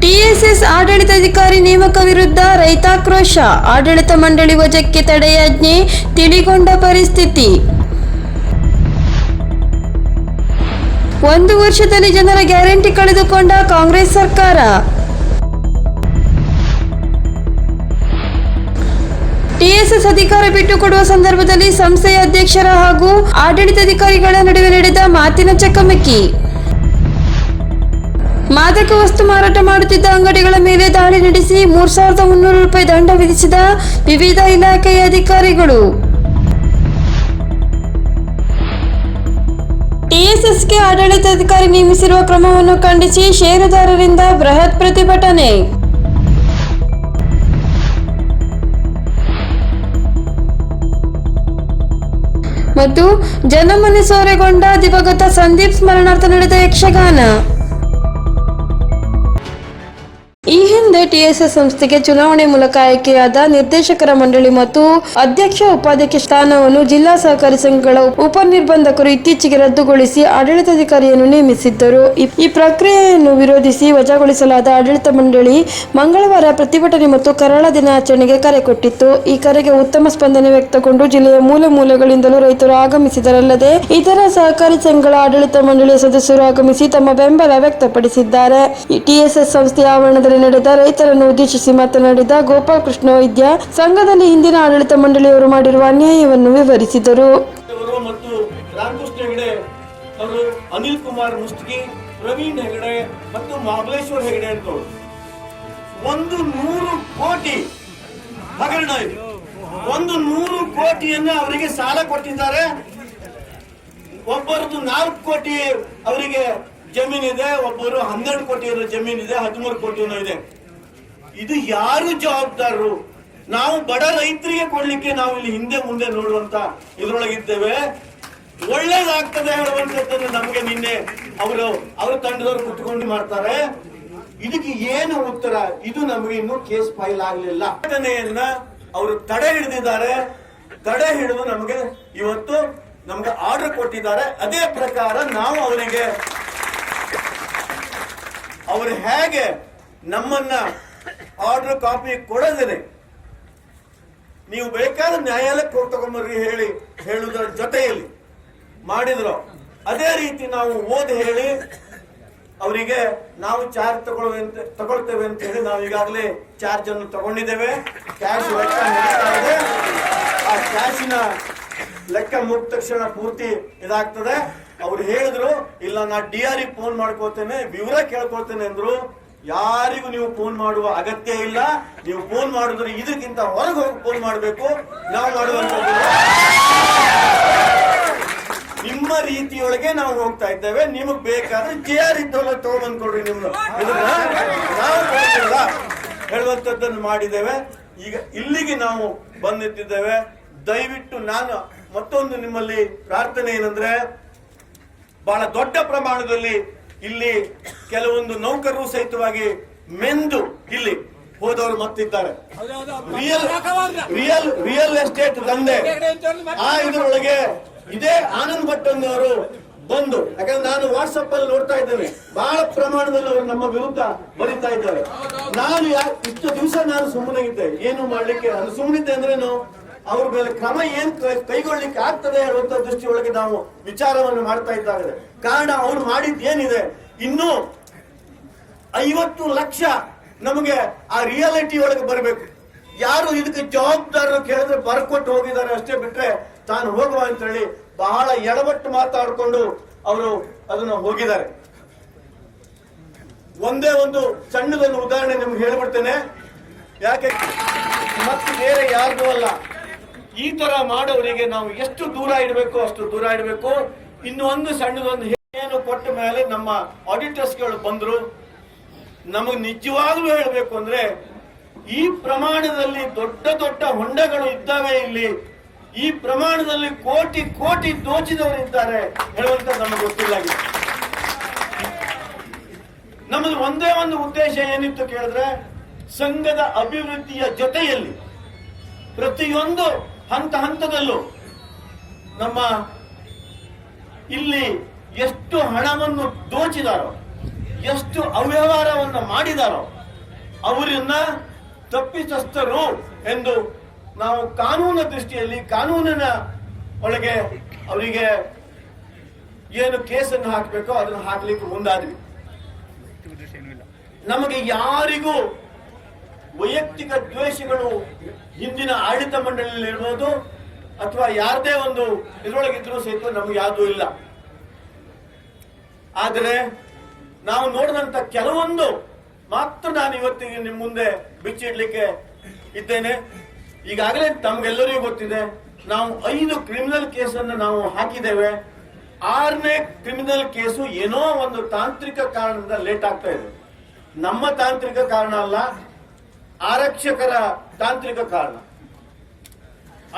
TSS ಆಡಳಿತಾಧಿಕಾರಿ ನೇಮಕ ವಿರುದ್ಧ ರೈತಾಕ್ರೋಶ. ಆಡಳಿತ ಮಂಡಳಿ ವಜಕ್ಕೆ ತಡೆಯಾಜ್ಞೆ ತಿಳಿಗೊಂಡ ಪರಿಸ್ಥಿತಿ. ಒಂದು ವರ್ಷದಲ್ಲಿ ಜನರ ಗ್ಯಾರಂಟಿ ಕಳೆದುಕೊಂಡ ಕಾಂಗ್ರೆಸ್ ಸರ್ಕಾರ. ಟಿಎಸ್ಎಸ್ ಅಧಿಕಾರ ಬಿಟ್ಟುಕೊಡುವ ಸಂದರ್ಭದಲ್ಲಿ ಸಂಸ್ಥೆಯ ಅಧ್ಯಕ್ಷರ ಹಾಗೂ ಆಡಳಿತಾಧಿಕಾರಿಗಳ ನಡುವೆ ನಡೆದ ಮಾತಿನ ಚಕಮಕಿ. ಮಾದಕ ವಸ್ತು ಮಾರಾಟ ಮಾಡುತ್ತಿದ್ದ ಅಂಗಡಿಗಳ ಮೇಲೆ ದಾಳಿ ನಡೆಸಿ ಮೂರ್ ಸಾವಿರದ ಮುನ್ನೂರು ರೂಪಾಯಿ ದಂಡ ವಿಧಿಸಿದ ವಿವಿಧ ಇಲಾಖೆಯ ಅಧಿಕಾರಿಗಳು. ಟಿಎಸ್ಎಸ್ಗೆ ಆಡಳಿತಾಧಿಕಾರಿ ನೇಮಿಸಿರುವ ಕ್ರಮವನ್ನು ಖಂಡಿಸಿ ಷೇರುದಾರರಿಂದ ಬೃಹತ್ ಪ್ರತಿಭಟನೆ. ಮತ್ತು ಜನಮನೆ ಸೋರೆಗೊಂಡ ದಿವಗತ ಸಂದೀಪ್ ಸ್ಮರಣಾರ್ಥ ನಡೆದ ಯಕ್ಷಗಾನ. ಟಿಎಸ್ಎಸ್ ಸಂಸ್ಥೆಗೆ ಚುನಾವಣೆ ಮೂಲಕ ಆಯ್ಕೆಯಾದ ನಿರ್ದೇಶಕರ ಮಂಡಳಿ ಮತ್ತು ಅಧ್ಯಕ್ಷ ಉಪಾಧ್ಯಕ್ಷ ಸ್ಥಾನವನ್ನು ಜಿಲ್ಲಾ ಸಹಕಾರಿ ಸಂಘಗಳ ಉಪನಿರ್ಬಂಧಕರು ಇತ್ತೀಚೆಗೆ ರದ್ದುಗೊಳಿಸಿ ಆಡಳಿತಾಧಿಕಾರಿಯನ್ನು ನೇಮಿಸಿದ್ದರು. ಈ- ಪ್ರಕ್ರಿಯೆಯನ್ನು ವಿರೋಧಿಸಿ ವಜಾಗೊಳಿಸಲಾದ ಆಡಳಿತ ಮಂಡಳಿ ಮಂಗಳವಾರ ಪ್ರತಿಭಟನೆ ಮತ್ತು ಕರಾಳ ದಿನಾಚರಣೆಗೆ ಕರೆ ಕೊಟ್ಟಿತ್ತು. ಈ ಕರೆಗೆ ಉತ್ತಮ ಸ್ಪಂದನೆ ವ್ಯಕ್ತಗೊಂಡು ಜಿಲ್ಲೆಯ ಮೂಲ ಮೂಲಗಳಿಂದಲೂ ರೈತರು ಆಗಮಿಸಿದರಲ್ಲದೆ ಇತರ ಸಹಕಾರಿ ಸಂಘಗಳ ಆಡಳಿತ ಮಂಡಳಿಯ ಸದಸ್ಯರು ಆಗಮಿಸಿ ತಮ್ಮ ಬೆಂಬಲ ವ್ಯಕ್ತಪಡಿಸಿದ್ದಾರೆ. ಟಿಎಸ್ಎಸ್ ಸಂಸ್ಥೆಯ ಆವರಣದಲ್ಲಿ ನಡೆದ ರೈತರನ್ನು ಉದ್ದೇಶಿಸಿ ಮಾತನಾಡಿದ ಗೋಪಾಲಕೃಷ್ಣ ವೈದ್ಯ ಸಂಘದಲ್ಲಿ ಹಿಂದಿನ ಆಡಳಿತ ಮಂಡಳಿಯವರು ಮಾಡಿರುವ ಅನ್ಯಾಯವನ್ನು ವಿವರಿಸಿದರು. ಮತ್ತು ರಾಮಕೃಷ್ಣ ಹೆಗಡೆ ಅವರು ಅನಿಲ್ ಕುಮಾರ್ ಮುಸ್ತಿ ಪ್ರವೀಣ್ ಹೆಗಡೆ ಮತ್ತು ಮಹಾಬಲೇಶ್ವರ್ ಹೆಗಡೆ ಅಂತ ಒಂದು ನೂರು ಕೋಟಿ ಹಗರಣ ಇದು. ಒಂದು ನೂರು ಕೋಟಿಯನ್ನ ಅವರಿಗೆ ಸಾಲ ಕೊಟ್ಟಿದ್ದಾರೆ. ಒಬ್ಬರದು ನಾಲ್ಕು ಕೋಟಿ ಅವರಿಗೆ ಜಮೀನಿದೆ, ಒಬ್ಬರು ಹನ್ನೆರಡು ಕೋಟಿ ಜಮೀನಿದೆ, ಹದಿಮೂರು ಕೋಟಿ ಇದೆ. ಇದು ಯಾರು ಜವಾಬ್ದಾರರು? ನಾವು ಬಡ ರೈತರಿಗೆ ಕೊಡ್ಲಿಕ್ಕೆ ನಾವು ಇಲ್ಲಿ ಹಿಂದೆ ಮುಂದೆ ನೋಡುವಂತ ಇದ್ರೊಳಗಿದ್ದೇವೆ. ಒಳ್ಳೇದಾಗ್ತದೆ ಹೇಳುವಂತದ್ದನ್ನು ನಮಗೆ ನಿನ್ನೆ ಅವರು, ಅವ್ರ ತಂಡದವರು ಕುತ್ಕೊಂಡು ಮಾಡ್ತಾರೆ. ಇದಕ್ಕೆ ಏನು ಉತ್ತರ? ಇದು ನಮಗೆ ಇನ್ನು ಕೇಸ್ ಫೈಲ್ ಆಗಲಿಲ್ಲ. ಘಟನೆಯನ್ನ ಅವರು ತಡೆ ಹಿಡಿದಿದ್ದಾರೆ. ತಡೆ ಹಿಡಿದು ನಮಗೆ ಇವತ್ತು ನಮ್ಗೆ ಆರ್ಡರ್ ಕೊಟ್ಟಿದ್ದಾರೆ. ಅದೇ ಪ್ರಕಾರ ನಾವು ಅವರಿಗೆ, ಅವರು ಹೇಗೆ ನಮ್ಮನ್ನ ಆರ್ಡರ್ ಕಾಪಿ ಕೊಡದೇನೆ ನೀವು ಬೇಕಾದ ನ್ಯಾಯಾಲಯಕ್ಕೆ ಹೋಗಿ ತಗೊಂಬರ್ರಿ ಹೇಳಿ, ಹೇಳುವುದರ ಜೊತೆಯಲ್ಲಿ ಮಾಡಿದ್ರು. ಅದೇ ರೀತಿ ನಾವು ಓದಿ ಹೇಳಿ, ಅವರಿಗೆ ನಾವು ಚಾರ್ಜ್ ತಗೊಳ್ಳುವಂತೆ, ತಗೊಳ್ತೇವೆ ಅಂತ ಹೇಳಿ ನಾವು ಈಗಾಗಲೇ ಚಾರ್ಜ್ ಅನ್ನು ತಗೊಂಡಿದ್ದೇವೆ. ಕ್ಯಾಶ್ ಲೆಕ್ಕ ಆ ಕ್ಯಾಶಿನ ಲೆಕ್ಕ ಮುಗಿದ ತಕ್ಷಣ ಪೂರ್ತಿ ಇದಾಗ್ತದೆ. ಅವ್ರು ಹೇಳಿದ್ರು, ಇಲ್ಲ ನಾ ಡಿ ಆರ್ ಫೋನ್ ಮಾಡ್ಕೋತೇನೆ, ವಿವರ ಕೇಳ್ಕೊಳ್ತೇನೆ ಅಂದ್ರು. ಯಾರಿಗೂ ನೀವು ಫೋನ್ ಮಾಡುವ ಅಗತ್ಯ ಇಲ್ಲ. ನೀವು ಫೋನ್ ಮಾಡಿದ್ರೆ ಇದಕ್ಕಿಂತ ಹೊರಗೆ ಹೋಗಿ ಫೋನ್ ಮಾಡಬೇಕು. ನಾವು ಮಾಡುವಂತದ್ದು ನಿಮ್ಮ ರೀತಿಯೊಳಗೆ ನಾವು ಹೋಗ್ತಾ ಇದ್ದೇವೆ. ನಿಮಗ್ ಬೇಕಾದ್ರೆ ಜೆ ಆರ್ ಇದ್ದವಲ್ಲ ತಗೊಂಡ್ ಕೊಡ್ರಿ ಇದನ್ನ ನಾವು ಕೊಡ್ತಿಲ್ಲ ಹೇಳುವಂತದ್ದನ್ನು ಮಾಡಿದ್ದೇವೆ. ಈಗ ಇಲ್ಲಿಗೆ ನಾವು ಬಂದಿದ್ದೇವೆ ದಯವಿಟ್ಟು ನಾನು ಮತ್ತೊಂದು ನಿಮ್ಮಲ್ಲಿ ಪ್ರಾರ್ಥನೆ ಏನಂದ್ರೆ, ಬಹಳ ದೊಡ್ಡ ಪ್ರಮಾಣದಲ್ಲಿ ಇಲ್ಲಿ ಕೆಲವೊಂದು ನೌಕರರು ಸಹಿತವಾಗಿ ಮೆಂದು ಇಲ್ಲಿ ಹೋದವರು ಮತ್ತಿದ್ದಾರೆ. ರಿಯಲ್ ರಿಯಲ್ ರಿಯಲ್ ಎಸ್ಟೇಟ್ ದಂಧೆ. ಆ ಇದರೊಳಗೆ ಇದೇ ಆನಂದ್ ಭಟ್ ಅವರು ಬಂದು ಯಾಕಂದ್ರೆ ನಾನು ವಾಟ್ಸಪ್ ಅಲ್ಲಿ ನೋಡ್ತಾ ಇದ್ದೇನೆ. ಬಹಳ ಪ್ರಮಾಣದಲ್ಲಿ ಅವರು ನಮ್ಮ ವಿರುದ್ಧ ಬರೀತಾ ಇದ್ದಾರೆ. ನಾನು ಇಷ್ಟು ದಿವಸ ನಾನು ಸುಮ್ಮನಿದ್ದೆ ಏನು ಮಾಡ್ಲಿಕ್ಕೆ ನಾನು ಸುಮ್ಮನಿದ್ದೆ ಅಂದ್ರೇನು? ಅವ್ರ ಮೇಲೆ ಕ್ರಮ ಏನ್ ಕೈಗೊಳ್ಳಿಕ್ಕೆ ಆಗ್ತದೆ ದೃಷ್ಟಿ ದೃಷ್ಟಿಯೊಳಗೆ ನಾವು ವಿಚಾರವನ್ನು ಮಾಡ್ತಾ ಇದ್ದಾಗಿದೆ. ಕಾರಣ ಅವ್ರು ಮಾಡಿದ್ ಏನಿದೆ? ಇನ್ನು ಐವತ್ತು ಲಕ್ಷ ನಮಗೆ ಆ ರಿಯಾಲಿಟಿ ಒಳಗೆ ಬರಬೇಕು. ಯಾರು ಇದಕ್ಕೆ ಜವಾಬ್ದಾರರು ಕೇಳಿದ್ರೆ ಬರ್ಕೊಟ್ಟು ಹೋಗಿದ್ದಾರೆ ಅಷ್ಟೇ ಬಿಟ್ರೆ ತಾನು ಹೋಗುವ ಅಂತ ಹೇಳಿ ಬಹಳ ಎಡವಟ್ಟು ಮಾತಾಡಿಕೊಂಡು ಅವರು ಅದನ್ನ ಹೋಗಿದ್ದಾರೆ. ಒಂದೇ ಒಂದು ಸಣ್ಣದೊಂದು ಉದಾಹರಣೆ ನಿಮ್ಗೆ ಹೇಳ್ಬಿಡ್ತೇನೆ. ಯಾಕೆ ಮತ್ತೆ ಬೇರೆ ಯಾರಿಗೂ ಅಲ್ಲ. ಈ ತರ ಮಾಡೋರಿಗೆ ನಾವು ಎಷ್ಟು ದೂರ ಇಡಬೇಕು, ಅಷ್ಟು ದೂರ ಇಡಬೇಕು. ಇನ್ನು ಒಂದು ಸಣ್ಣದೊಂದು ಏನು ಕೊಟ್ಟ ಮೇಲೆ ನಮ್ಮ ಆಡಿಟರ್ಸ್ಗಳು ಬಂದರು. ನಮಗೆ ನಿಜವಾಗ್ಲೂ ಹೇಳಬೇಕು ಅಂದ್ರೆ, ಈ ಪ್ರಮಾಣದಲ್ಲಿ ದೊಡ್ಡ ದೊಡ್ಡ ಹೊಂಡಗಳು ಇದ್ದಾವೆ ಇಲ್ಲಿ. ಈ ಪ್ರಮಾಣದಲ್ಲಿ ಕೋಟಿ ಕೋಟಿ ದೋಚಿದವರು ಇದ್ದಾರೆ ಹೇಳುವಂತ ನಮಗೆ ಗೊತ್ತಿಲ್ಲ ನಮ್ಮದು ಒಂದೇ ಒಂದು ಉದ್ದೇಶ ಏನಿತ್ತು ಕೇಳಿದ್ರೆ, ಸಂಘದ ಅಭಿವೃದ್ಧಿಯ ಜೊತೆಯಲ್ಲಿ ಪ್ರತಿಯೊಂದು ಹಂತ ಹಂತದಲ್ಲೂ ನಮ್ಮ ಇಲ್ಲಿ ಎಷ್ಟು ಹಣವನ್ನು ದೋಚಿದಾರೋ ಎಷ್ಟು ಅವ್ಯವಹಾರವನ್ನು ಮಾಡಿದಾರೋ ಅವರನ್ನ ತಪ್ಪಿತಸ್ಥರು ಎಂದು ನಾವು ಕಾನೂನ ದೃಷ್ಟಿಯಲ್ಲಿ ಕಾನೂನಿನ ಒಳಗೆ ಅವರಿಗೆ ಏನು ಕೇಸನ್ನು ಹಾಕಬೇಕೋ ಅದನ್ನು ಹಾಕಲಿಕ್ಕೆ ಮುಂದಾದ್ವಿ. ನಮಗೆ ಯಾರಿಗೂ ವೈಯಕ್ತಿಕ ದ್ವೇಷಗಳು ಹಿಂದಿನ ಆಡಳಿತ ಮಂಡಳಿಯಲ್ಲಿ ಇರ್ಬೋದು ಅಥವಾ ಯಾರದೇ ಒಂದು ಇದರೊಳಗಿದ್ರೂ ಸಹಿತ ನಮ್ಗೆ ಯಾವುದೂ ಇಲ್ಲ. ಆದರೆ ನಾವು ನೋಡಿದಂತ ಕೆಲವೊಂದು ಮಾತ್ರ ನಾನು ಇವತ್ತಿಗೆ ನಿಮ್ಮ ಮುಂದೆ ಬಿಚ್ಚಿಡ್ಲಿಕ್ಕೆ ಇದ್ದೇನೆ. ಈಗಾಗಲೇ ತಮ್ಗೆಲ್ಲರಿಗೂ ಗೊತ್ತಿದೆ, ನಾವು ಐದು ಕ್ರಿಮಿನಲ್ ಕೇಸನ್ನು ನಾವು ಹಾಕಿದ್ದೇವೆ. ಆರನೇ ಕ್ರಿಮಿನಲ್ ಕೇಸು ಏನೋ ಒಂದು ತಾಂತ್ರಿಕ ಕಾರಣದಿಂದ ಲೇಟ್ ಆಗ್ತಾ ಇದೆ. ನಮ್ಮ ತಾಂತ್ರಿಕ ಕಾರಣ ಅಲ್ಲ ಆರಕ್ಷಕರ ತಾಂತ್ರಿಕ ಕಾರಣ.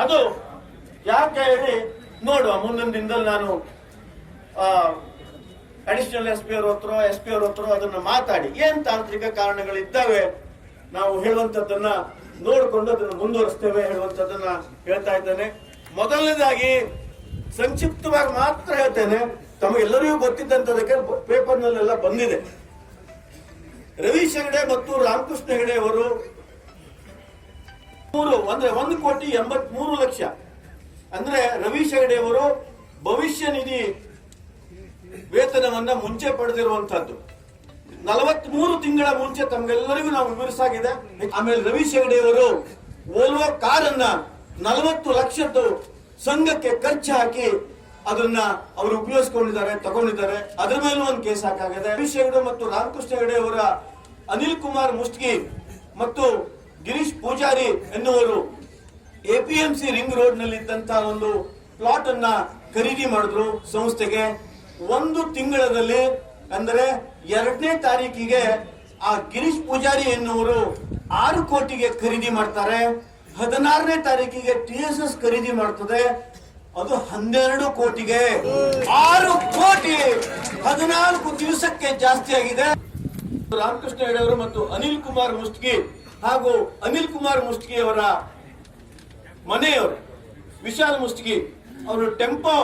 ಅದು ಯಾಕೆ ಹೇಳಿ ನೋಡುವ. ಮುಂದಿನ ದಿನದಲ್ಲಿ ನಾನು ಅಡಿಷನಲ್ ಎಸ್ ಪಿ ಅವ್ರ ಹತ್ರ ಎಸ್ ಪಿ ಅವ್ರ ಹತ್ರ ಅದನ್ನ ಮಾತಾಡಿ. ಏನ್ ತಾಂತ್ರಿಕ ಕಾರಣಗಳಿದ್ದಾವೆ? ನಾವು ಹೇಳುವಂತದ್ದನ್ನ ನೋಡಿಕೊಂಡು ಅದನ್ನು ಮುಂದುವರಿಸ್ತೇವೆ ಹೇಳುವಂತದ್ದನ್ನ ಹೇಳ್ತಾ ಇದ್ದೇನೆ. ಮೊದಲನೇದಾಗಿ ಸಂಕ್ಷಿಪ್ತವಾಗಿ ಮಾತ್ರ ಹೇಳ್ತೇನೆ. ತಮಗೆಲ್ಲರಿಗೂ ಗೊತ್ತಿದ್ದಂತದಕ್ಕೆ ಪೇಪರ್ನಲ್ಲೆಲ್ಲ ಬಂದಿದೆ. ರವೀಶ್ ಹೆಗಡೆ ಮತ್ತು ರಾಮಕೃಷ್ಣ ಹೆಗಡೆ ಅವರು ಮೂರು ಅಂದ್ರೆ ಒಂದು ಕೋಟಿ ಎಂಬತ್ ಮೂರು ಲಕ್ಷ. ಅಂದ್ರೆ ರವಿ ಹೆಗಡೆ ಅವರು ಭವಿಷ್ಯ ನಿಧಿ ವೇತನವನ್ನ ಮುಂಚೆ ಪಡೆದಿರುವಂತಹದ್ದು. ನಲವತ್ ಮೂರು ತಿಂಗಳ ಮುಂಚೆ ತಮ್ಗೆಲ್ಲರಿಗೂ ನಾವು ವಿವರಿಸಾಗಿದೆ. ಆಮೇಲೆ ರವಿ ಹೆಗಡೆ ಅವರು ಓಲ್ವೋ ಕಾರನ್ನ ನಲವತ್ತು ಲಕ್ಷದ್ದು ಸಂಘಕ್ಕೆ ಖರ್ಚು ಹಾಕಿ ಅದನ್ನ ಅವರು ಉಪಯೋಗಿಸ್ಕೊಂಡಿದ್ದಾರೆ, ತಗೊಂಡಿದ್ದಾರೆ. ಅದರ ಮೇಲೂ ಒಂದು ಕೇಸ್ ಹಾಕಾಗಿದೆ. ರವಿ ಹೆಗಡೆ ಮತ್ತು ರಾಮಕೃಷ್ಣ ಹೆಗಡೆ ಅವರ ಅನಿಲ್ ಕುಮಾರ್ ಮುಸ್ಟ್ಗಿ ಮತ್ತು ಗಿರೀಶ್ ಪೂಜಾರಿ ಎನ್ನುವರು ಎಪಿಎಂಸಿ ರಿಂಗ್ ರೋಡ್ನಲ್ಲಿ ಇದ್ದಂತಹ ಒಂದು ಪ್ಲಾಟ್ ಅನ್ನ ಖರೀದಿ ಮಾಡಿದ್ರು ಸಂಸ್ಥೆಗೆ. ಒಂದು ತಿಂಗಳಲ್ಲಿ ಅಂದರೆ ಎರಡನೇ ತಾರೀಕಿಗೆ ಆ ಗಿರೀಶ್ ಪೂಜಾರಿ ಎನ್ನುವರು ಆರು ಕೋಟಿಗೆ ಖರೀದಿ ಮಾಡ್ತಾರೆ. ಹದಿನಾರನೇ ತಾರೀಕಿಗೆ ಟಿ ಎಸ್ ಎಸ್ ಖರೀದಿ ಮಾಡ್ತದೆ. ಅದು ಹನ್ನೆರಡು ಕೋಟಿಗೆ. ಆರು ಕೋಟಿ ಹದಿನಾಲ್ಕು ದಿವಸಕ್ಕೆ ಜಾಸ್ತಿ ಆಗಿದೆ ರಾಮಕೃಷ್ಣ ಹೆಡವರು ಮತ್ತು ಅನಿಲ್ ಕುಮಾರ್ ಮುಸ್ಟ್ಗಿ ಹಾಗೂ ಅನಿಲ್ ಕುಮಾರ್ ಮುಸ್ಟ್ಗಿ ಅವರ ಮನೆಯವರು, ವಿಶಾಲ್ ಮುಷ್ಟಕಿ ಅವರು ಟೆಂಪೋ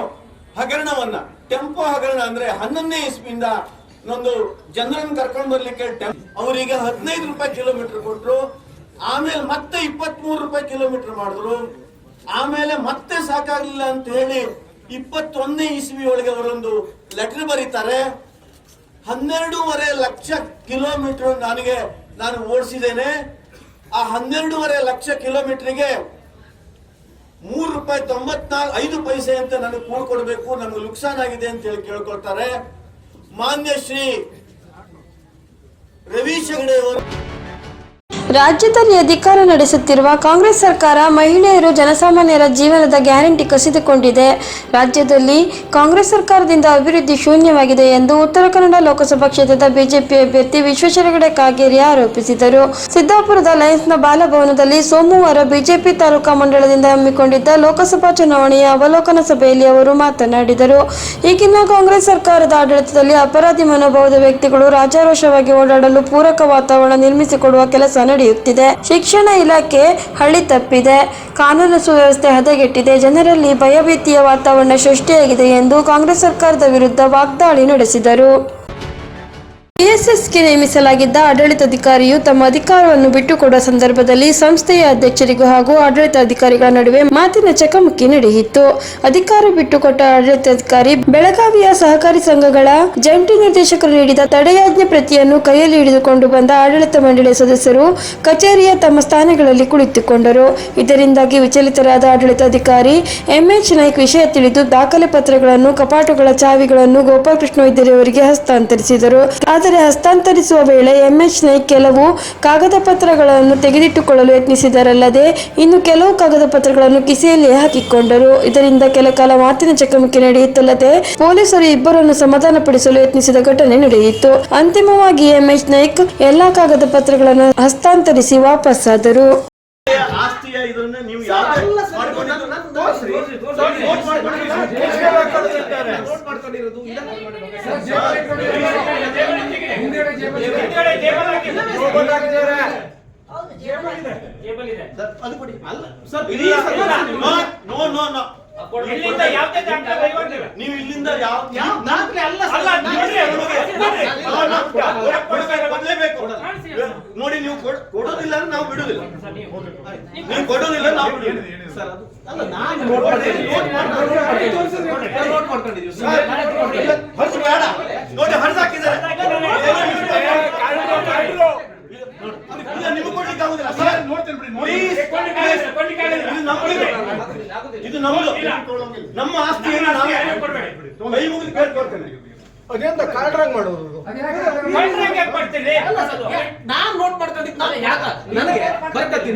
ಹಗರಣವನ್ನ, ಟೆಂಪೋ ಹಗರಣ ಅಂದ್ರೆ ಹನ್ನೊಂದನೇ ಇಸ್ವಿಯಿಂದ ಒಂದು ಜನರನ್ನು ಕರ್ಕೊಂಡು ಬರ್ಲಿಕ್ಕೆ ಅವರಿಗೆ ಹದಿನೈದು ರೂಪಾಯಿ ಕಿಲೋಮೀಟರ್ ಕೊಟ್ಟರು ಆಮೇಲೆ ಮತ್ತೆ ಇಪ್ಪತ್ತ್ ಮೂರು ರೂಪಾಯಿ ಕಿಲೋಮೀಟರ್ ಮಾಡಿದ್ರು, ಆಮೇಲೆ ಮತ್ತೆ ಸಾಕಾಗ್ಲಿಲ್ಲ ಅಂತ ಹೇಳಿ ಇಪ್ಪತ್ತೊಂದನೇ ಇಸ್ವಿ ಒಳಗೆ ಅವರೊಂದು ಲೆಟರ್ ಬರೀತಾರೆ. ಹನ್ನೆರಡೂವರೆ ಲಕ್ಷ ಕಿಲೋಮೀಟರ್ ನನಗೆ ನಾನು ಓಡಿಸಿದ್ದೇನೆ. ಆ ಹನ್ನೆರಡೂವರೆ ಲಕ್ಷ ಕಿಲೋಮೀಟರ್ಗೆ ಮೂರು ರೂಪಾಯಿ ತೊಂಬತ್ನಾಲ್ಕು ಐದು ಪೈಸೆ ಅಂತ ನನಗೆ ಕೂಡ್ಕೊಡ್ಬೇಕು ನಮ್ಗೆ ನುಕ್ಸಾನ್ ಆಗಿದೆ ಅಂತ ಹೇಳಿ ಕೇಳ್ಕೊಳ್ತಾರೆ. ಮಾನ್ಯ ಶ್ರೀ ರವೀಶ್ ಹೆಗಡೆ ಅವರು ರಾಜ್ಯದಲ್ಲಿ ಅಧಿಕಾರ ನಡೆಸುತ್ತಿರುವ ಕಾಂಗ್ರೆಸ್ ಸರ್ಕಾರ ಮಹಿಳೆಯರು ಜನಸಾಮಾನ್ಯರ ಜೀವನದ ಗ್ಯಾರಂಟಿ ಕಸಿದುಕೊಂಡಿದೆ. ರಾಜ್ಯದಲ್ಲಿ ಕಾಂಗ್ರೆಸ್ ಸರ್ಕಾರದಿಂದ ಅಭಿವೃದ್ಧಿ ಶೂನ್ಯವಾಗಿದೆ ಎಂದು ಉತ್ತರ ಕನ್ನಡ ಲೋಕಸಭಾ ಕ್ಷೇತ್ರದ ಬಿಜೆಪಿ ಅಭ್ಯರ್ಥಿ ವಿಶ್ವೇಶ್ವರಗಡೆ ಕಾಗೇರಿ ಆರೋಪಿಸಿದರು. ಸಿದ್ದಾಪುರದ ಲಯನ್ಸ್ನ ಬಾಲಭವನದಲ್ಲಿ ಸೋಮವಾರ ಬಿಜೆಪಿ ತಾಲೂಕಾ ಮಂಡಳದಿಂದ ಹಮ್ಮಿಕೊಂಡಿದ್ದ ಲೋಕಸಭಾ ಚುನಾವಣೆಯ ಅವಲೋಕನ ಸಭೆಯಲ್ಲಿ ಅವರು ಮಾತನಾಡಿದರು. ಈಗಿನ ಕಾಂಗ್ರೆಸ್ ಸರ್ಕಾರದ ಆಡಳಿತದಲ್ಲಿ ಅಪರಾಧಿ ಮನೋಭಾವದ ವ್ಯಕ್ತಿಗಳು ರಾಜಾರೋಷವಾಗಿ ಓಡಾಡಲು ಪೂರಕ ವಾತಾವರಣ ನಿರ್ಮಿಸಿಕೊಡುವ ಕೆಲಸ ಶಿಕ್ಷಣ ಇಲಾಖೆ ಹಳ್ಳಿ ತಪ್ಪಿದೆ. ಕಾನೂನು ಸುವ್ಯವಸ್ಥೆ ಹದಗೆಟ್ಟಿದೆ. ಜನರಲ್ಲಿ ಭಯಭೀತಿಯ ವಾತಾವರಣ ಸೃಷ್ಟಿಯಾಗಿದೆ ಎಂದು ಕಾಂಗ್ರೆಸ್ ಸರ್ಕಾರದ ವಿರುದ್ಧ ವಾಗ್ದಾಳಿ ನಡೆಸಿದರು. ಬಿಎಸ್ಎಸ್ಗೆ ನೇಮಿಸಲಾಗಿದ್ದ ಆಡಳಿತಾಧಿಕಾರಿಯು ತಮ್ಮ ಅಧಿಕಾರವನ್ನು ಬಿಟ್ಟುಕೊಡುವ ಸಂದರ್ಭದಲ್ಲಿ ಸಂಸ್ಥೆಯ ಅಧ್ಯಕ್ಷರಿಗೂ ಹಾಗೂ ಆಡಳಿತಾಧಿಕಾರಿಗಳ ನಡುವೆ ಮಾತಿನ ಚಕಮಕಿ ನಡೆಯಿತು. ಅಧಿಕಾರ ಬಿಟ್ಟುಕೊಟ್ಟ ಆಡಳಿತಾಧಿಕಾರಿ, ಬೆಳಗಾವಿಯ ಸಹಕಾರಿ ಸಂಘಗಳ ಜಂಟಿ ನಿರ್ದೇಶಕರು ನೀಡಿದ ತಡೆಯಾಜ್ಞೆ ಪ್ರತಿಯನ್ನು ಕೈಯಲ್ಲಿ ಹಿಡಿದುಕೊಂಡು ಬಂದ ಆಡಳಿತ ಮಂಡಳಿಯ ಸದಸ್ಯರು ಕಚೇರಿಯ ತಮ್ಮ ಸ್ಥಾನಗಳಲ್ಲಿ ಕುಳಿತುಕೊಂಡರು. ಇದರಿಂದಾಗಿ ವಿಚಲಿತರಾದ ಆಡಳಿತಾಧಿಕಾರಿ ಎಂಎಚ್ ನಾಯ್ಕ್ ವಿಷಯ ತಿಳಿದು ದಾಖಲೆ ಪತ್ರಗಳನ್ನು, ಕಪಾಟುಗಳ ಚಾವಿಗಳನ್ನು ಗೋಪಾಲಕೃಷ್ಣ ವೈದ್ಯರವರಿಗೆ ಹಸ್ತಾಂತರಿಸಿದರು. ಆದರೆ ಹಸ್ತಾಂತರಿಸುವ ವೇಳೆ ಎಂಎಚ್ ನೈಕ್ ಕೆಲವು ಕಾಗದ ಪತ್ರಗಳನ್ನು ತೆಗೆದಿಟ್ಟುಕೊಳ್ಳಲು ಯತ್ನಿಸಿದರಲ್ಲದೆ ಇನ್ನು ಕೆಲವು ಕಾಗದ ಪತ್ರಗಳನ್ನು ಕಿಸೆಯಲ್ಲಿ ಹಾಕಿಕೊಂಡರು ಇದರಿಂದ ಕೆಲ ಕಾಲ ಮಾತಿನ ಚಕಮಕಿ ನಡೆಯುತ್ತಲ್ಲದೆ ಪೊಲೀಸರು ಇಬ್ಬರನ್ನು ಸಮಾಧಾನಪಡಿಸಲು ಯತ್ನಿಸಿದ ಘಟನೆ ನಡೆಯಿತು ಅಂತಿಮವಾಗಿ ಎಂಎಚ್ ನಾಯ್ಕ್ ಎಲ್ಲಾ ಕಾಗದ ಪತ್ರಗಳನ್ನು ಹಸ್ತಾಂತರಿಸಿ ವಾಪಸ್ಸಾದರು ಆಸ್ತಿಯ ಇದನ್ನ ನೀವು ಯಾವ್ದೇ ಮಾಡ್ಕೊಂಡಿದ್ದು ನೋಟ್ ಮಾಡ್ಕೊಂಡಿದ್ದಾರೆ. ಜೇಬಲ್ ಇದೆ ಅದು ಕೊಡಿ. ಅಲ್ಲ, ಸರ್, ನೋ, ನೋ, ನೋ. ಇಲ್ಲಿಂದ ಯಾವುದೇ ದಾಖಲೆ ಕೈಗೊಂಡಿಲ್ಲ. ನೀವು ಇಲ್ಲಿಂದ ಯಾವ ಯಾವ ದಾಖಲೆ ಅಲ್ಲ ಅಲ್ಲ. ಕೊಡ್ಲೇಬೇಕು. ನೋಡಿ ನೀವು ಕೊಡ್- ಕೊಡೋದಿಲ್ಲ ಅಂದ್ರೆ ನಾವು ಬಿಡುದಿಲ್ಲ ನೀವು ಕೊಡೋದಿಲ್ಲ ನಾವು ಬಿಡುದಿಲ್ಲ ಸರ್, ಅದು- ಅಲ್ಲ, ನಾನು. ನೋಟ್ ಮಾಡ್ಕೊಂಡಿದ್ದೀವಿ. ಸರ್, ಇಲ್ಲ, ಹೊರ್ಸು ಬೇಡ ನೋಡಿ ಹೊರಸು ಹಾಕಿದ್ದಾರೆ ಇಲ್ಲ ನಿಮಗೆ ಕೊಡ್ಲಿಕ್ಕೆ ಆಗುದಿಲ್ಲ ಸರ್ Please, please. ಇದು ನಮ್ಮದು ಇದು ನಮ್ಮದು ನಮ್ಮ ಆಸ್ತಿ ಏನು ನಾವು ಕೈ ಮುಗಿದು ಕೇಳ್ಕೊಳ್ತೇನೆ ಅದೆಂತ ಕಾಲ್ಡ್ರಾಂಗ್ ಮಾಡೋದು ಕಳ್ರಂಗ್ ಯಾಕ್ ಮಾಡ್ತೀರಿ? ಅಲ್ಲ ಸರ್, ಯಾ- ನಾನ್ ನೋಟ್ ಮಾಡ್ಕೊಂಡಿದ್ದು ನಾನು ಯಾಕ ನನಗೆ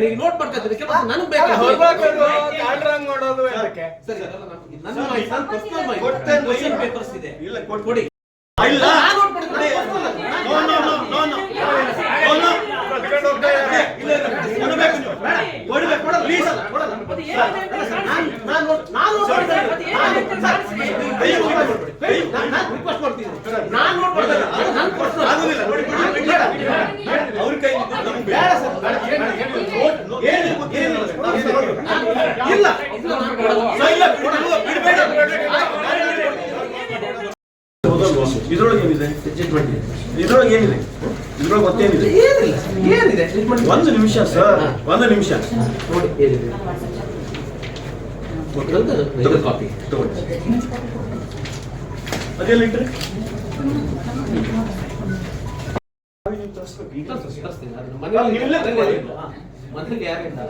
ಈಗ ನೋಟ್ ಕೆಲಸ ನನಗೆ ಬೇಕಾದ್ರೆ ಕಾಲ್ಡ್ರಾಂಗ್ ಮಾಡೋದು ಅದಕ್ಕೆ. ಸರಿ ಅದೆಲ್ಲ ನಮ್ಗೆ- ನನ್ನ ಮಾಹಿತಿ, ನನ್ನ personal ಮಾಹಿತಿ. ಕೊಡ್ತೇನೆ. Question papers ಇದೆ. ಇಲ್ಲ ಕೊಡ್ ಕೊಡಿ. ಇಲ್ಲ. ನಾನು personal ಅಲ್ಲ. ನಾನು- no no no no no no no ಇಲ್ಲ ಇಲ್ಲ ನಾನು ಬೇಕು ನೀವು. ಬೇಡ. ಕೊಡ್ಬೇಕು ಕೊಡಲ್ಲ ಪ್ಲೀಸ್ ಕೊಡಲ್ಲ. ನಾನು- ನಾನು ನಾನು ನಾನು ನೋಟ್ ಮಾಡಿದ್ದು. ನಾನು- ನಾನು- ಕೊಡ್ಬೇಡಿ. ಕೈ ನಾನು- ನಾನು request ಮಾಡ್ತೀನಿ. ನಾನು. ಅದು ನನ್ನ. ಆಗೋದಿಲ್ಲ ನೋಡಿ ಬಿಡಿ. ಅವ್ರ ಕೈ ನಮ್ಗೆ ಬೇಡ. ಸರ್ ಏನಿಲ್ಲ ಇಲ್ಲ ಇಲ್ಲ ನಾನು ಕೊಡಲ್ಲ. ಇಲ್ಲ ಇದ್ರೊಳಗೆ ಏನಿದೆ? ಇದ್ರೊಳಗೆ ಏನಿದೆ? ಇದ್ರೊಳಗೆ ಗೊತ್ತೇನಿದೆ ಏನಿಲ್ಲ ಏನಿದೆ? ಒಂದು ನಿಮಿಷ ಸರ್ ಒಂದು ನಿಮಿಷ. ನೋಡಿ ಏನಿದೆ? ಕಾಪಿ ತಗೊಳ್ಳಿ.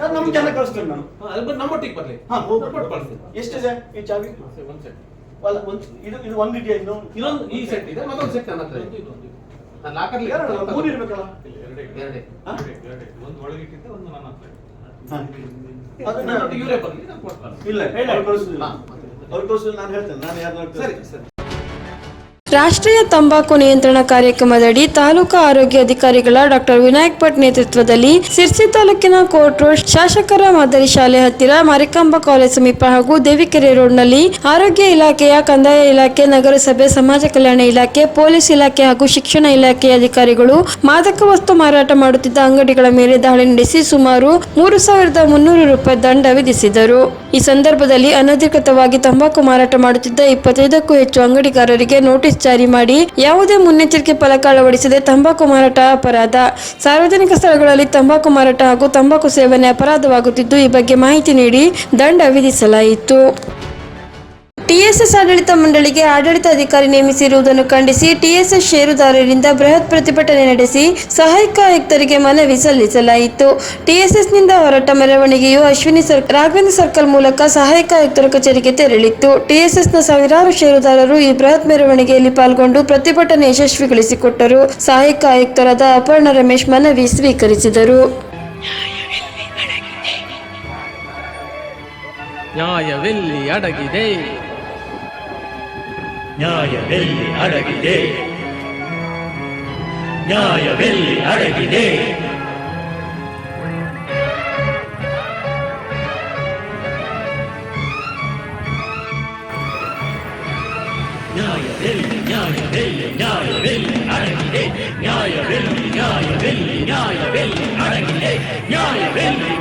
ನಮ್ಮ ಜನ ಕಳಿಸ್ತೇನೆ ನಾನು. ಬಂದು ನಮ್ಮೊಟ್ಟಿಗೆ ಬರ್ಲಿ. ಹಾ ಕೊಟ್ಟು ಕಳಿಸ್ತೀನಿ ಎಷ್ಟಿದೆ ಈ ಚಾವಿ? ಒಂದು ಸೆಟ್. ಅಲ್ಲ ಒಂದು ಇದು ಇದು ಒಂದು ಇದೆಯಾ ಇನ್ನು ಇನ್ನೊಂದು ಈ ಸೆಟ್ ಇದೆ ಮತ್ತೊಂದು ಸೆಟ್ ನನ್ನ ಹತ್ರ ಇದೆ. ನಾನು ಲಾಕರ್ಲಿ ಎರಡು ಮೂರು ಇರ್ಬೇಕಲ್ಲ? ಎರಡೇ ಹಾ? ಒಂದು ನನ್ನ ಹತ್ರ ಇವರೇ ಬರ್ಲಿ. ಇಲ್ಲ ಅವ್ರು ಕಳಿಸುದಿಲ್ಲ ಹಾ. ಅವ್ರು ನಾನು ಹೇಳ್ತೇನೆ ನಾನು ಯಾರು ಸರಿ ಸರಿ. ರಾಷ್ಟ್ರೀಯ ತಂಬಾಕು ನಿಯಂತ್ರಣ ಕಾರ್ಯಕ್ರಮದಡಿ ತಾಲೂಕು ಆರೋಗ್ಯ ಅಧಿಕಾರಿಗಳ ಡಾಕ್ಟರ್ ವಿನಾಯಕ್ ಭಟ್ ನೇತೃತ್ವದಲ್ಲಿ ಸಿರ್ಸಿ ತಾಲೂಕಿನ ಕೋರ್ಟ್ ರೋಡ್ ಶಾಸಕರ ಮಾದರಿ ಶಾಲೆ ಹತ್ತಿರ ಮಾರಿಕಾಂಬಾ ಕಾಲೇಜ್ ಸಮೀಪ ಹಾಗೂ ದೇವಿಕೆರೆ ರೋಡ್ನಲ್ಲಿ ಆರೋಗ್ಯ ಇಲಾಖೆಯ ಕಂದಾಯ ಇಲಾಖೆ, ನಗರಸಭೆ, ಸಮಾಜ ಕಲ್ಯಾಣ ಇಲಾಖೆ, ಪೊಲೀಸ್ ಇಲಾಖೆ ಹಾಗೂ ಶಿಕ್ಷಣ ಇಲಾಖೆಯ ಅಧಿಕಾರಿಗಳು ಮಾದಕ ವಸ್ತು ಮಾರಾಟ ಮಾಡುತ್ತಿದ್ದ ಅಂಗಡಿಗಳ ಮೇಲೆ ದಾಳಿ ನಡೆಸಿ ಸುಮಾರು ಮೂರು ಸಾವಿರದ ಮುನ್ನೂರು ರೂಪಾಯಿ ದಂಡ ವಿಧಿಸಿದರು. ಈ ಸಂದರ್ಭದಲ್ಲಿ ಅನಧಿಕೃತವಾಗಿ ತಂಬಾಕು ಮಾರಾಟ ಮಾಡುತ್ತಿದ್ದ ಇಪ್ಪತ್ತೈದಕ್ಕೂ ಹೆಚ್ಚು ಅಂಗಡಿಗಾರರಿಗೆ ನೋಟಿಸ್ ಜಾರಿ ಮಾಡಿ ಯಾವುದೇ ಮುನ್ನೆಚ್ಚರಿಕೆ ಫಲಕ ಅಳವಡಿಸದೆ ತಂಬಾಕು ಮಾರಾಟ ಅಪರಾಧ. ಸಾರ್ವಜನಿಕ ಸ್ಥಳಗಳಲ್ಲಿ ತಂಬಾಕು ಮಾರಾಟ ಹಾಗೂ ತಂಬಾಕು ಸೇವನೆ ಅಪರಾಧವಾಗುತ್ತಿದ್ದು ಈ ಬಗ್ಗೆ ಮಾಹಿತಿ ನೀಡಿ ದಂಡ ವಿಧಿಸಲಾಯಿತು. ಟಿಎಸ್ಎಸ್ ಆಡಳಿತ ಮಂಡಳಿಗೆ ಆಡಳಿತಾಧಿಕಾರಿ ನೇಮಿಸಿರುವುದನ್ನು ಖಂಡಿಸಿ ಟಿಎಸ್ಎಸ್ ಷೇರುದಾರರಿಂದ ಬೃಹತ್ ಪ್ರತಿಭಟನೆ ನಡೆಸಿ ಸಹಾಯಕ ಆಯುಕ್ತರಿಗೆ ಮನವಿ ಸಲ್ಲಿಸಲಾಯಿತು. ಟಿಎಸ್ಎಸ್ನಿಂದ ಹೊರಟ ಮೆರವಣಿಗೆಯು ಅಶ್ವಿನಿ ಸರ್ ರಾಘವೇಂದ್ರ ಸರ್ಕಲ್ ಮೂಲಕ ಸಹಾಯಕ ಆಯುಕ್ತರ ಕಚೇರಿಗೆ ತೆರಳಿತ್ತು. ಟಿಎಸ್ಎಸ್ನ ಸಾವಿರಾರು ಷೇರುದಾರರು ಈ ಬೃಹತ್ ಮೆರವಣಿಗೆಯಲ್ಲಿ ಪಾಲ್ಗೊಂಡು ಪ್ರತಿಭಟನೆ ಯಶಸ್ವಿಗೊಳಿಸಿಕೊಟ್ಟರು. ಸಹಾಯಕ ಆಯುಕ್ತರಾದ ಅಪರ್ಣ ರಮೇಶ್ ಮನವಿ ಸ್ವೀಕರಿಸಿದರು. ನ್ಯಾಯವೆಲ್ಲಿ ಅಡಗಿದೆ. ನ್ಯಾಯವೆಲ್ಲಿ ಅಡಗಿದೆ ನ್ಯಾಯವೆಲ್ಲಿ ಅಡಗಿದೆ ನ್ಯಾಯವೆಲ್ಲಿ ನ್ಯಾಯವೆಲ್ಲಿ ನ್ಯಾಯವೆಲ್ಲಿ ಅಡಗಿದೆ ನ್ಯಾಯವೆಲ್ಲಿ ನ್ಯಾಯವೆಲ್ಲಿ ನ್ಯಾಯವೆಲ್ಲಿ ಅಡಗಿದೆ ನ್ಯಾಯವೆಲ್ಲಿ ನ್ಯಾಯವೆಲ್ಲಿ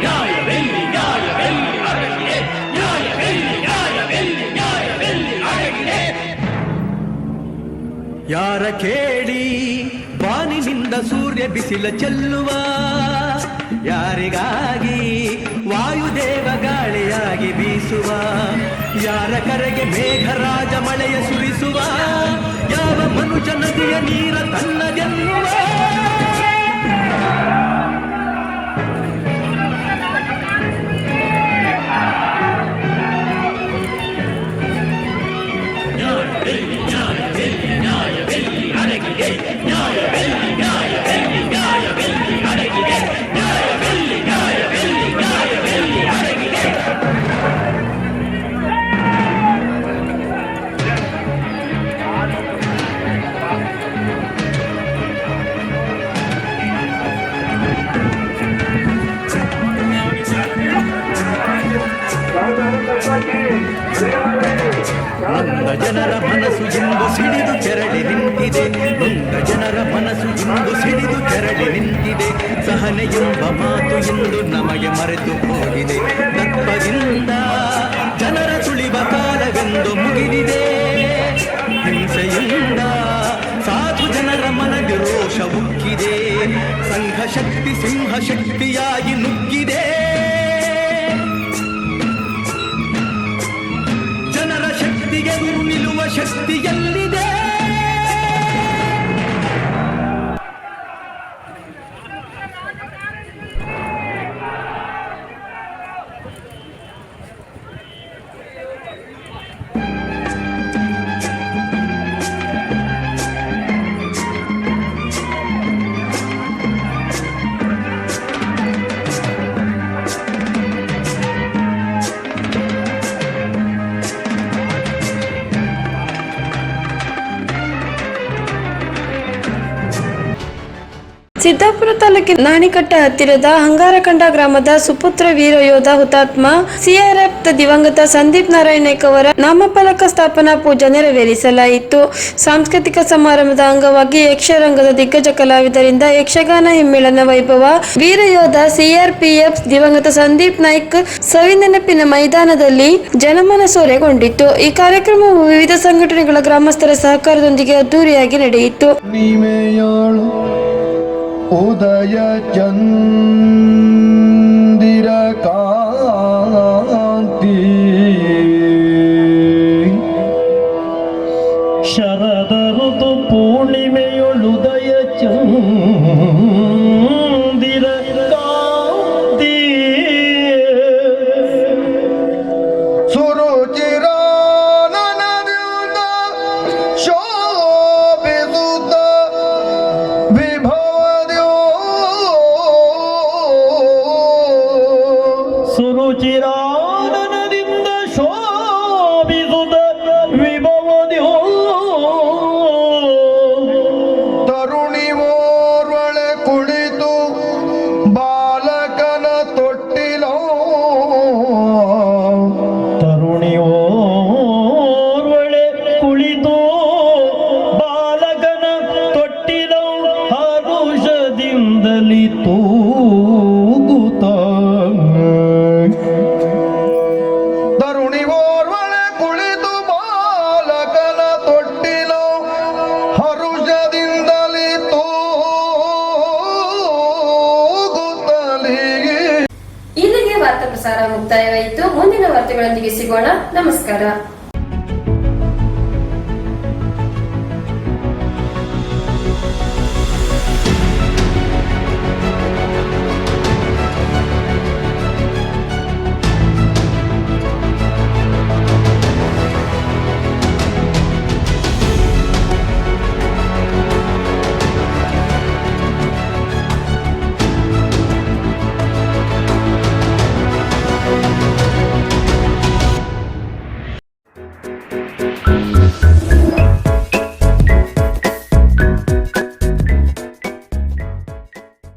ಯಾರ ಕೇಳಿ ಬಾನಿನಿಂದ ಸೂರ್ಯ ಬಿಸಿಲ ಚೆಲ್ಲುವ? ಯಾರಿಗಾಗಿ ವಾಯುದೇವ ಗಾಳಿಯಾಗಿ ಬೀಸುವ? ಯಾರ ಕರೆಗೆ ಮೇಘರಾಜ ಮಳೆಯ ಸುರಿಸುವ? ಯಾವ ಮನುಜ ನದಿಯ ನೀರ ತನ್ನದೆನ್ನುವ yeah, yeah. ಸಹನೆ ಎಂಬ ಮಾತು ಎಂದು ನಮಗೆ ಮರೆತು ಹೋಗಿದೆ. ದಪ್ಪದಿಂದ ಜನರ ತುಳಿಬ ಕಾಲವೆಂದು ಮುಗಿದಿದೆ. ಹಿಂಸೆಯಿಂದ ಸಾಧು ಜನರ ಮನಗೆ ರೋಷ ಉಕ್ಕಿದೆ. ಸಂಘ ಶಕ್ತಿ ಸಿಂಹ ಶಕ್ತಿಯಾಗಿ ನುಗ್ಗಿದೆ. ಜನರ ಶಕ್ತಿಗೆ ನಿಲ್ಲುವ ಶಕ್ತಿಯಲ್ಲಿದೆ ತಾಲೂಕಿನ ನಾಣಿಕಟ್ಟ ಹತ್ತಿರದ ಹಂಗಾರಕಂಡ ಗ್ರಾಮದ ಸುಪುತ್ರ ವೀರ ಯೋಧ ಹುತಾತ್ಮ ಸಿಆರ್ಎಫ್ ದಿವಂಗತ ಸಂದೀಪ್ ನಾರಾಯಣೇಕ್ ಅವರ ನಾಮಫಲಕ ಸ್ಥಾಪನಾ ಪೂಜೆ ನೆರವೇರಿಸಲಾಯಿತು. ಸಾಂಸ್ಕೃತಿಕ ಸಮಾರಂಭದ ಅಂಗವಾಗಿ ಯಕ್ಷರಂಗದ ದಿಗ್ಗಜ ಕಲಾವಿದರಿಂದ ಯಕ್ಷಗಾನ ಹಿಮ್ಮೇಳನ ವೈಭವ ವೀರ ಯೋಧ ಸಿಆರ್ಪಿಎಫ್ ದಿವಂಗತ ಸಂದೀಪ್ ನಾಯ್ಕ್ ಸವಿನೆನಪಿನ ಮೈದಾನದಲ್ಲಿ ಜನಮನ ಸೋರೆಗೊಂಡಿತ್ತು ಈ ಕಾರ್ಯಕ್ರಮವು ವಿವಿಧ ಸಂಘಟನೆಗಳ ಗ್ರಾಮಸ್ಥರ ಸಹಕಾರದೊಂದಿಗೆ ಅದ್ದೂರಿಯಾಗಿ ನಡೆಯಿತು. ನೀಮೆಯೋಳು ಉದಯ ಚಂದಿರ ಕಾಂತಿ ಶರದ ಋತು ಪೂರ್ಣಿಮೆಯೊಳುದಯ ಚಂದಿರ